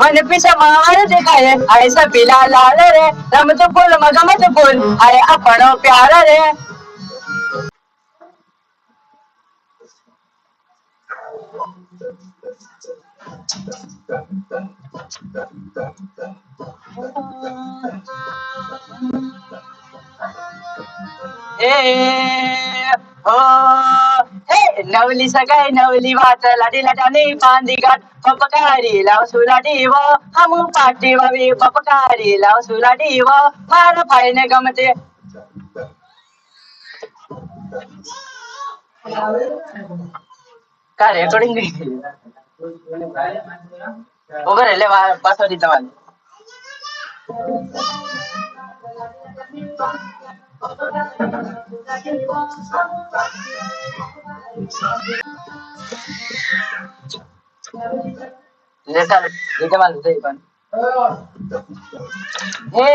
મને પીછે મારે દેખાય. આયસા પીલા લાલ રે. રમતો ફૂલ મગમત ફૂલ. આય આપણો પ્યાર રે. એ, હો નવલી સગાઈ, નવલી વાત, લાડી, લાડાની પાંદી ગાટ પપકારી લાવ સુલાડી વો હમ પાટી વવી. પપકારી લાવ સુલાડી વો મારા ભાઈને ગમતે. કા રેકોર્ડિંગ ગઈ? ઓગર એટલે પાછો તમારે. લે ચાલ એ તમારે થઈ પણ હે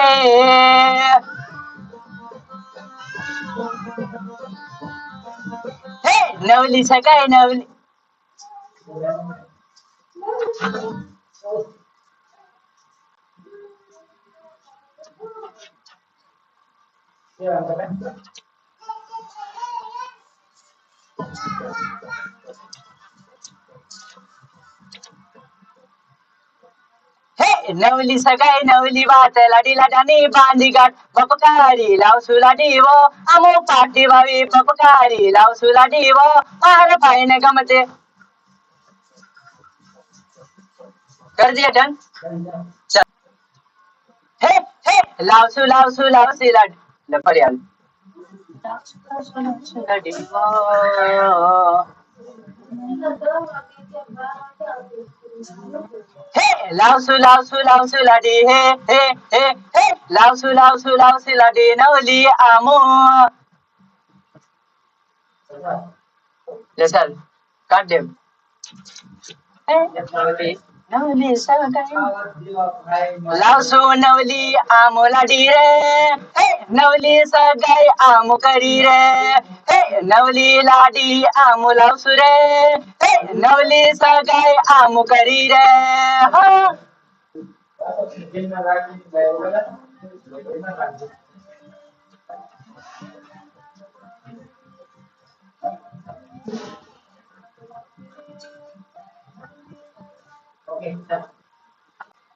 હે નવલી સગાઈ નવલી સગાઈ, નવલી વાત, લાડી લાડાની બાંધી ગાંઠ બપકારી લાવ લાડીવો આમો પાટી વાવી, બપકારી લાવ લાડીવો મારા ભાઈને ગમતે કરજે ડન હે હે લાવસુ લાવસુ લાવસી લાડ. લે ફરી હાલ લાવસુ લાવસુ લાવસુ લાડી હે હે હે હે લાવસુ લાવસુ લાવસી કાઢ દે નવલી સગાઈ લાવસુ નવલી આમો લાડી રે. નવલી સગાઈ આમો કરી રે. નવલી લાડી આમો લાવસુ રે. નવલી સગાઈ આમો કરી રે. હા.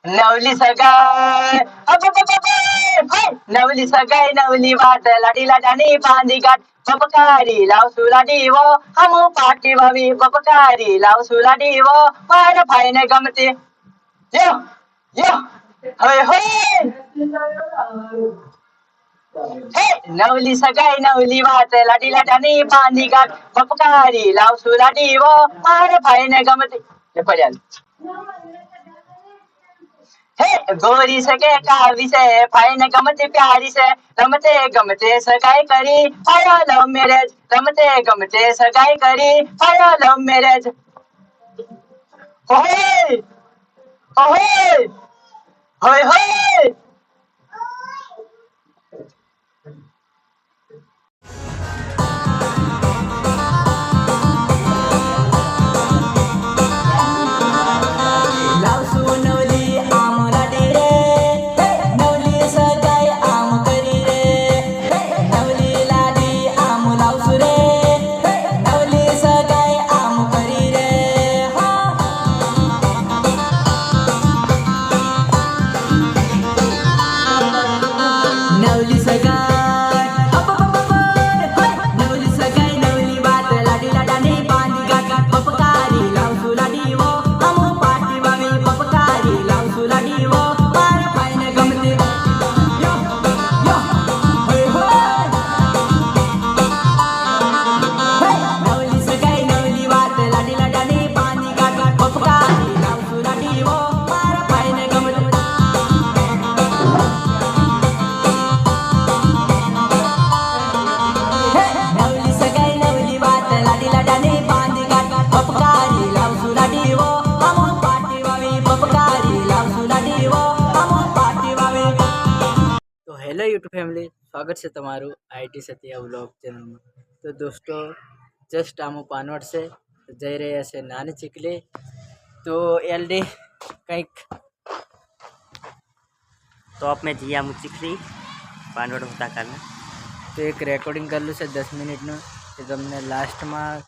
નવલી સગાઈ! નવલી સગાઈ નવલી વાત લાડી લાડાની બાંધી ગાંઠ પપકારી લાવ સુલાડી વો હમ પાટી વાવી પપકારી લાવ સુલાડી વો મારા ભાઈને ગમતી યો યો હવે હોય નવલી સગાઈ નવલી વાત લાડી લાડાની બાંધી ગાંઠ પપકારી લાવ સુલાડી વો મારા ભાઈને ગમતી લે પડ્યા હે ગોરી સકે કાવી છે ફાઈને ગમતે પ્યારી છે રમતે ગમતે સગાઈ કરી ફાયો લવ મેરેજ રમતે ગમતે સગાઈ કરી ફાયો લવ મેરેજ ઓહે! ઓહે! હોય હોય! હેલો યુટ્યુબ ફેમિલી, સ્વાગત છે તમારું આઈટી સતિયા વ્લોગ ચેનલમાં. તો દોસ્તો, જસ્ટ આમો પાનવડ છે, જઈ રહ્યા છે નાની ચીકલી. તો એલડી કંઈક તો આપણે જઈએ આમ ચીકલી, પાનવડ હોતા કાલના તો એક રેકોર્ડિંગ કરેલું છે દસ મિનિટનું, એ તમને લાસ્ટમાં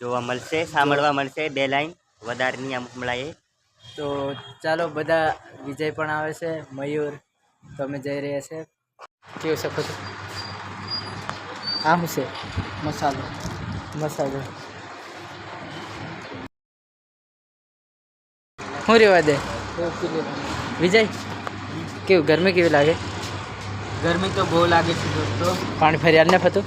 જોવા મળશે, સાંભળવા મળશે, બે લાઈન વધારની અમુક મળાએ તો ચાલો બધા વિજય પણ આવે છે, મયુર તો અમે જઈ રહ્યા છે? કેવું શકો છો આમ છે મસાલો. મસાલો. શું રેવા દે? વિજય કેવું ગરમી કેવી લાગે? ગરમી તો બહુ લાગે છે દોસ્તો. પાણી ફરિયાદ ને ફતું?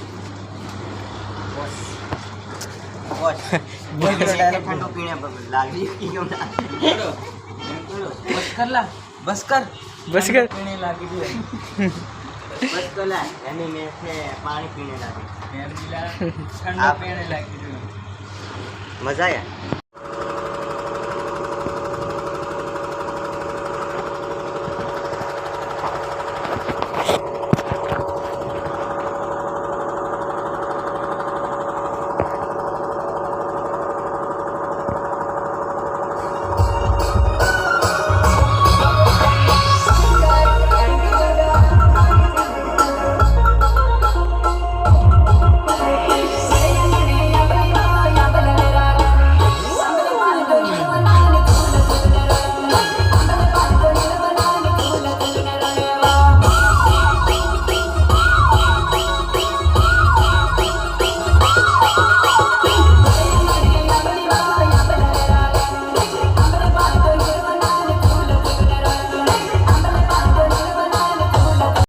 બસ કર. બસ કર પીણે લાગી ગયું બસ તો એની મેં છે પાણી પીણે લાગે. એમ મિલા આ- પીણે લાગી ગયું મજા આયા?